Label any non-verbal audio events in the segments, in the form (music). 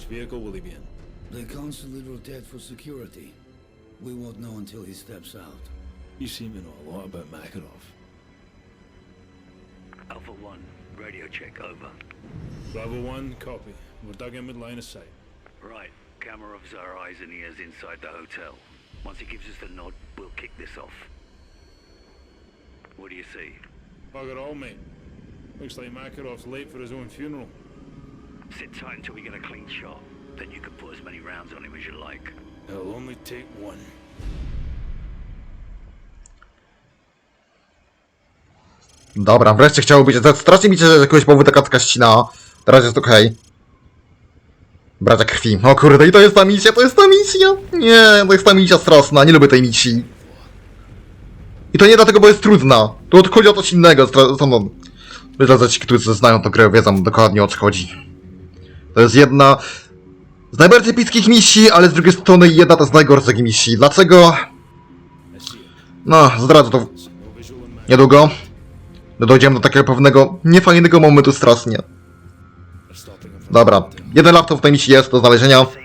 Which vehicle will he be in? The consulate rotate for security. We won't know until he steps out. You seem to know a lot about Makarov. Alpha 1, radio check over. Bravo 1, copy. We're dug in with line of sight. Right, Kamarov's our eyes and ears inside the hotel. Once he gives us the nod, we'll kick this off. What do you see? Bugger all, mate. Looks like Makarov's late for his own funeral. Sit tight until we get a clean shot. Then you can put as many rounds on him as you like. It'll only take one. Dobra, wreszcie chciało być. Strasznie mi się z jakiegoś powodu taka taka ścina. Teraz jest okej. Bracia krwi. O kurde, i to jest ta misja, to jest ta misja! Nie, to jest ta misja straszna, nie lubię tej misji. I to nie dlatego, bo jest trudna. Tu odchodzi o coś innego. myślę, że ci, którzy znają tę grę, wiedzą dokładnie o co chodzi. To jest jedna z najbardziej epickich misji, ale z drugiej strony jedna z najgorszych misji. Dlaczego? No, zdradzę to niedługo. No dojdziemy do takiego pewnego niefajnego momentu strasznie. Dobra, jeden laptop w tej misji jest do znalezienia. See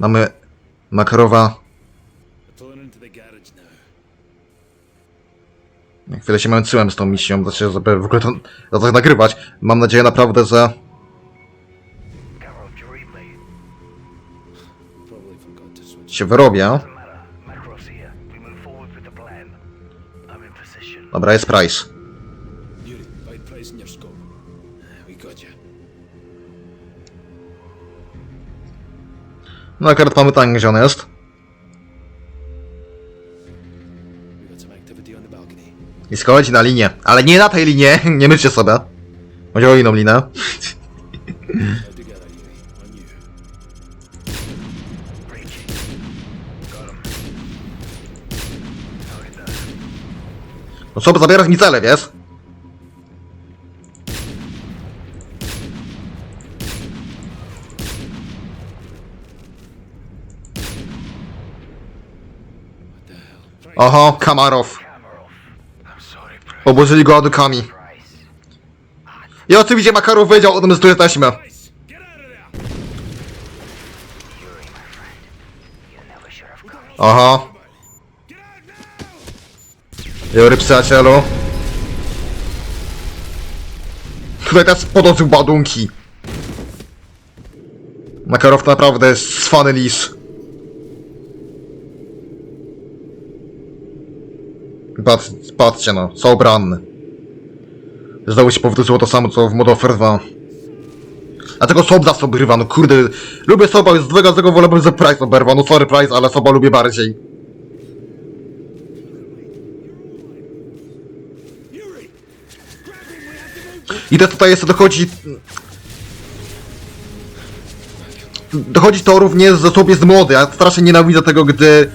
him. Aye, there's chwilę się męczyłem z tą misją, znaczy, żeby w ogóle to zacząć nagrywać. Mam nadzieję naprawdę, że to się wyrobię. Dobra, jest Price. You. No akurat mamy tak, gdzie on jest. I schodzi na linię. Ale nie na tej linie, (laughs) nie myślcie sobie. Chodzi o inną linę. (laughs) No co, zabierasz mi cele, wiesz? Oho, Kamarow. Oburzyli go ładukami. Price. I oczywiście Makarow wiedział o tym, że tu Get out now! Jury przyjacielu. Tutaj też podążył ładunki. Makarow naprawdę jest swany lis. Patrz, patrzcie no, są. Zdało się powtórzyło to samo co w Modern Warfare 2. Dlaczego Sob za grywa? No kurde, lubię Soba, z dwojga z tego wolałbym za Price oberwa. No sorry Price, ale Soba lubię bardziej. I też tutaj jeszcze dochodzi... Dochodzi to również, że sobie jest młody. Ja strasznie nienawidzę tego, gdy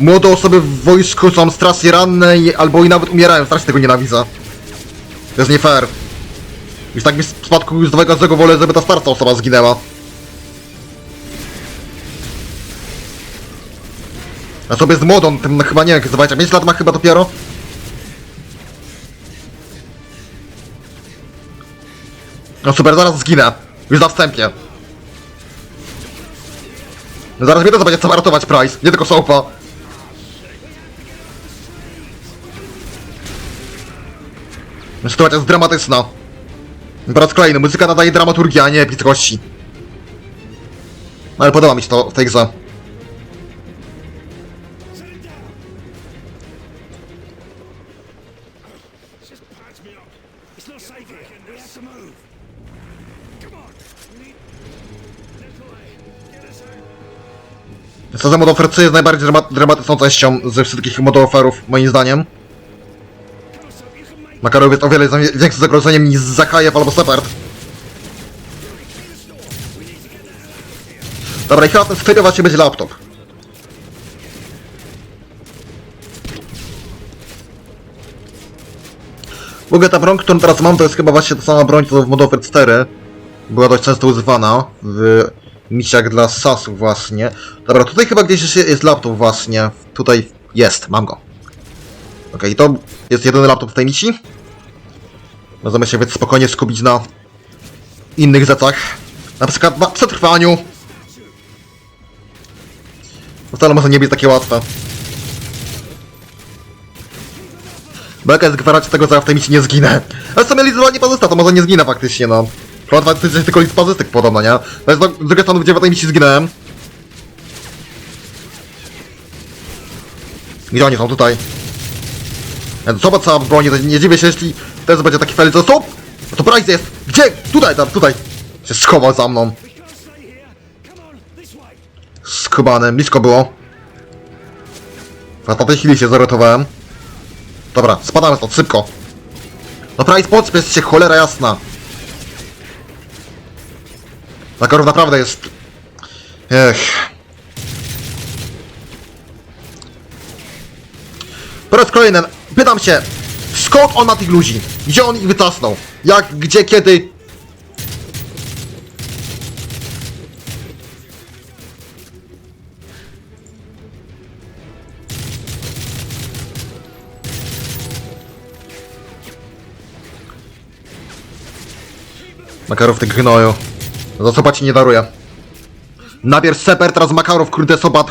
młode osoby w wojsku są strasznie ranne i, albo i nawet umierają. Strasznie tego nienawidzę. To jest nie fair. Już tak w przypadku już z tego wolę, żeby ta starsza osoba zginęła. A sobie z młodą, tym chyba nie wiem, jak 25 lat ma chyba dopiero. No super, zaraz zginę. Już na wstępie. No zaraz mnie to będzie trzeba ratować Price, nie tylko Soapa. Sytuacja jest dramatyczna. Po raz kolejny, muzyka nadaje dramaturgię, a nie epickości. Ale podoba mi się to w tej grze. Just patch me up. It's not safe here. We have to move. Come on. We need... Nikolai, get us out. Co za Modern Warfare 3 jest najbardziej drama dramatyczną częścią ze wszystkich Warfare'ów, moim zdaniem. Makarow jest o wiele większym zagrożeniem niż Zakajew albo Shepard. Dobra, i chyba ten stereo właśnie będzie laptop. W ogóle ta broń, którą teraz mam, to jest chyba właśnie ta sama broń, co w Modern Warfare 4. Była dość często używana w misjach dla SAS-ów właśnie. Dobra, tutaj chyba gdzieś jest laptop właśnie. Tutaj jest, mam go. Okej, to jest jedyny laptop w tej misji. Możemy się więc spokojnie skupić na innych rzeczach. Na przykład na przetrwaniu. Wcale może nie być takie łatwe. Bo jaka jest gwarancja tego, że ja w tej misji nie zginę? Ale co mieli nie pozysta, to może nie zginę faktycznie, no. Chyba jest tylko list pozystyk podobno, nie? To jest z drugiej strony, gdzie w tej misji zginąłem. Gdzie oni są? Tutaj. Ja Zobacz cała broni, to nie dziwię się, jeśli też będzie taki osób. No to Bryce jest! Gdzie? Tutaj, tam, tutaj! Się schował za mną. Skubany, blisko było. A po tej chwili się zorientowałem. Dobra, spadamy stąd, szybko. No Price, podspiesz się, cholera jasna. Makarów naprawdę jest... Ech. Po raz kolejny, pytam się, skąd on ma tych ludzi? Gdzie on ich wytasnął? Jak, gdzie, kiedy? Makarów ty gnoju. Za soba ci nie daruję. Najpierw seper, teraz Makarów, kurde, soba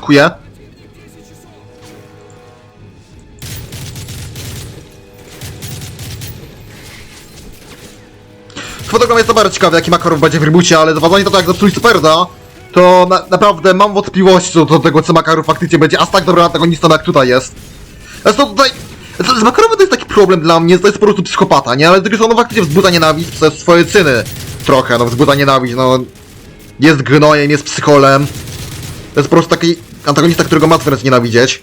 Fotograf jest bardzo ciekawy, jaki Makarów będzie w reboocie, ale na to, jak zepsuli Superda, to na, naprawdę mam wątpliwości co do tego, co Makarów faktycznie będzie aż tak dobrym antagonistą, jak tutaj jest. Zresztą tutaj... Z Makarowem to jest taki problem dla mnie, że to jest po prostu psychopata, nie? Ale z drugiej strony faktycznie wzbudza nienawiść przez swoje czyny. Trochę, no wzbudza nienawiść, no... Jest gnojem, jest psycholem. To jest po prostu taki antagonista, którego ma wręcz nienawidzieć.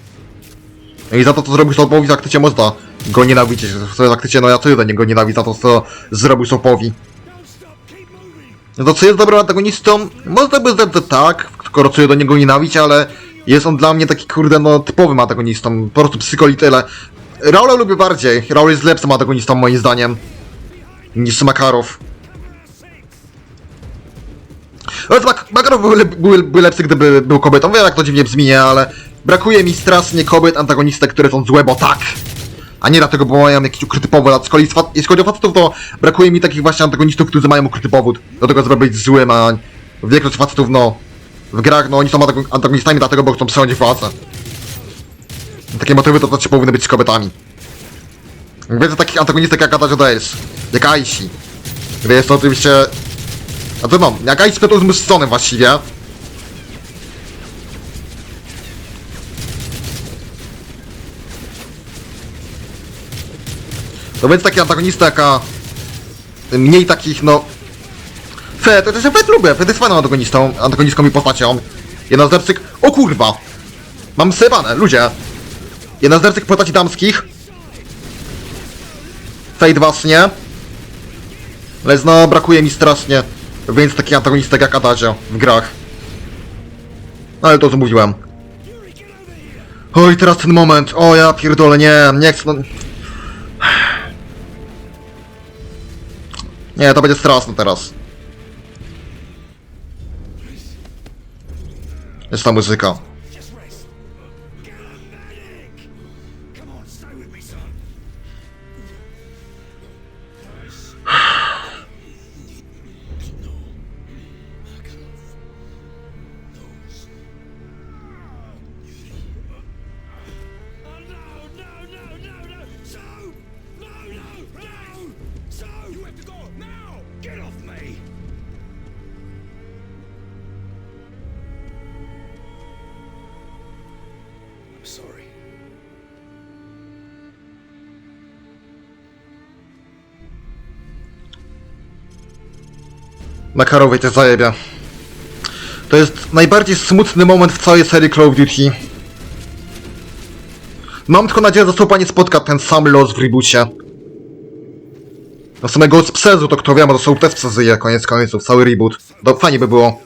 I za to, co zrobił Sopowi, faktycznie można go nienawidzieć. Faktycznie, no ja co jeden go nienawidzę za to, co zrobił Sopowi. Moving. No co jest dobrym antagonistą? Można by zdać, tak, skoro czuję do niego nienawiść, ale jest on dla mnie taki kurde no typowym antagonistą, po prostu psycholit tyle. Raula lubię bardziej, Raul jest lepszym antagonistą moim zdaniem niż Makarow. Ale Mak Makarow był, był, był lepszy, gdyby był kobietą, wiem jak to dziwnie brzmi, ale brakuje mi strasznie kobiet antagonistek, które są złe, bo tak! A nie dlatego, bo mają jakiś ukryty powód. A z z fa- jeśli chodzi o facetów, to brakuje mi takich właśnie antagonistów, którzy mają ukryty powód do tego, żeby być złym, a większość facetów, no, w grach, no, oni są antago- antagonistami dlatego, bo chcą przechodzić władzę. Takie motywy to też powinny być z kobietami. Więcej takich antagonistek jak Adagio Days, jak Aishi. Jest to oczywiście... A to no, jak Aishi to jest zmyślony właściwie. To więc taki antagonista jaka... Mniej takich, no... Fed, to też ja lubię, Fed jest fajną antagonistą, antagonistką i postacią. Jedna z lepszych... O kurwa! Mam sypane, ludzie! Jedna z lepszych postaci damskich. Fade właśnie. Ale no, brakuje mi strasznie. Więc taki antagonistek jak Adagio w grach. No, Ale to co mówiłem. Oj, teraz ten moment. O, ja pierdolę, nie, nie chcę... No... Nie, to będzie straszne teraz. Jest ta muzyka. Me! I'm sorry. Makarowej zajebia. To jest najbardziej smutny moment w całej serii Call of Duty. Mam tylko nadzieję, że Sopa nie spotka ten sam los w reboocie. Na samego z Psezu, to kto wie, może są też przeżyje, koniec końców, cały reboot. To fajnie by było.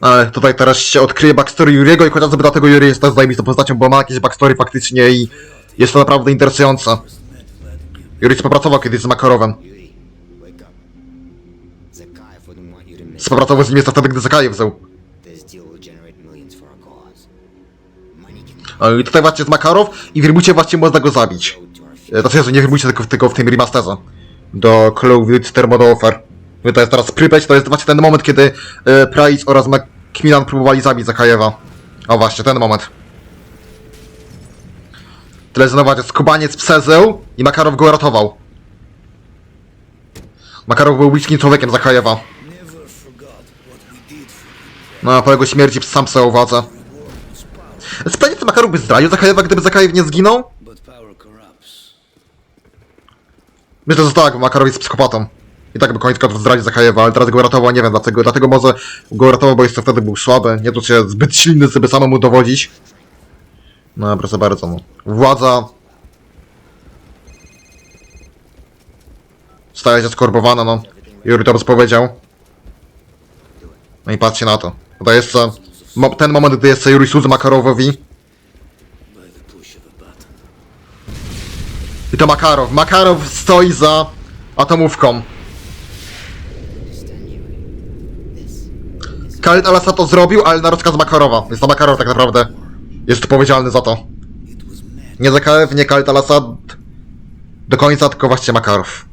Ale tutaj teraz się odkryje backstory Yuriego i chociażby dlatego Yuri jest też zajebistą postacią, bo ma jakieś backstory faktycznie i jest to naprawdę interesujące. Yuri współpracował kiedyś z Makarowem. To. Współpracował z nim jeszcze wtedy, gdy Zakajew wziął. I tutaj właśnie jest Makarow i wirbujcie właśnie można go zabić. E, To jest, nie wirbujcie tylko, tylko w tym remasterze. Do Warfare. No To jest teraz Prypeć, to jest właśnie ten moment, kiedy e, Price oraz Macmillan próbowali zabić Zakajewa. O właśnie, ten moment. Tyle znowu jest skubaniec przeżył i Makarow go ratował. Makarow był bliskim człowiekiem Zakajewa. No po jego śmierci sam sobie uwadze. Makarow by zdradził Zakajewa, gdyby Zakajew nie zginął? Myślę, że tak, Makarow jest psychopatą. I tak by koniec końców zdradził Zakajewa, ale teraz go ratował, nie wiem dlaczego. Dlatego może go ratował, bo jeszcze wtedy był słaby. Nie czuł się zbyt silny, żeby samemu dowodzić. No, proszę bardzo. No. Władza... Staje się skorbowana, no. Juri to powiedział. No i patrzcie na to. To jest e, mo ten moment, gdy jest Juri służy Makarowowi. By the push of a button. I to Makarow. Makarow stoi za atomówką. Khalid al to zrobił, ale na rozkaz Makarowa. Jest to Makarow tak naprawdę. Jest odpowiedzialny za to. It was mad. Nie Zakajew, nie Khalid al Do końca, tylko właśnie Makarow.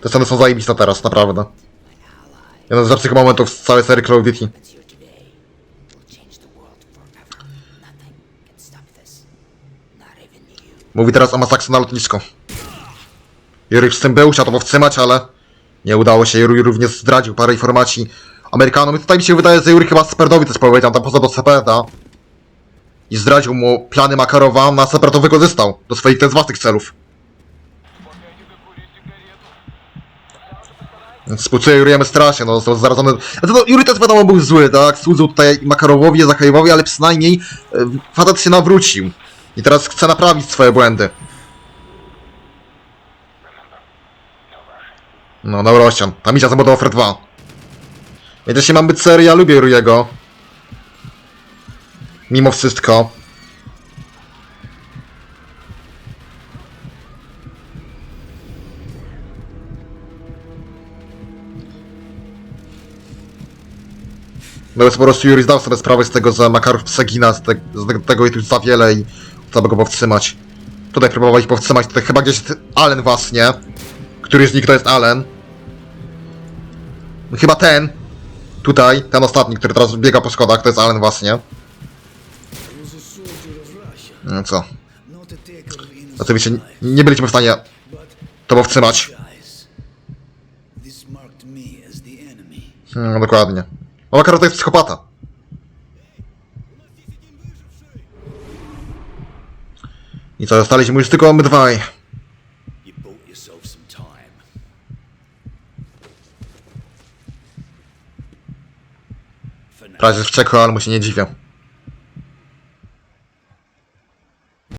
Te sceny są zajebiste teraz, naprawdę. Jeden z lepszych momentów z całej serii Call of Duty. Mówi teraz o masakrze na lotnisko. Jury z tym był, chciał to powstrzymać, ale nie udało się. Jury również zdradził parę informacji Amerykanom. I tutaj mi się wydaje, że Jury chyba Separatowi coś powiedział, tam poza do Separata. I zdradził mu plany Makarowa, na Separat to wykorzystał do swoich też własnych celów. Współczuję Jurujemy strasznie, no został zarażony. Znaczy, no, Jury też wiadomo był zły, tak? Służył tutaj Makarowowi, Zakajewowi, ale przynajmniej e, facet się nawrócił. I teraz chce naprawić swoje błędy. No, dobra, Ościan. Tam idzie za Modern Warfare 2. Więc jeśli mam być serio, ja lubię Rujego. Mimo wszystko. No jest po prostu Yuri zdał sobie sprawę z tego, że Makarów przegina, z, te, z te- tego jest już za wiele i trzeba go powstrzymać. Tutaj próbowali powstrzymać, tutaj chyba gdzieś jest Allen właśnie. Który z nich to jest Allen? No Chyba ten. Tutaj, ten ostatni, który teraz biega po schodach, to jest Allen właśnie. No co? Oczywiście nie byliśmy w stanie to powstrzymać. No dokładnie. No Makarov to jest psychopata. I co, zostaliśmy już tylko my dwaj. You bought yourself some time. For now. Prawie jest wściekły, ale mu się nie dziwię.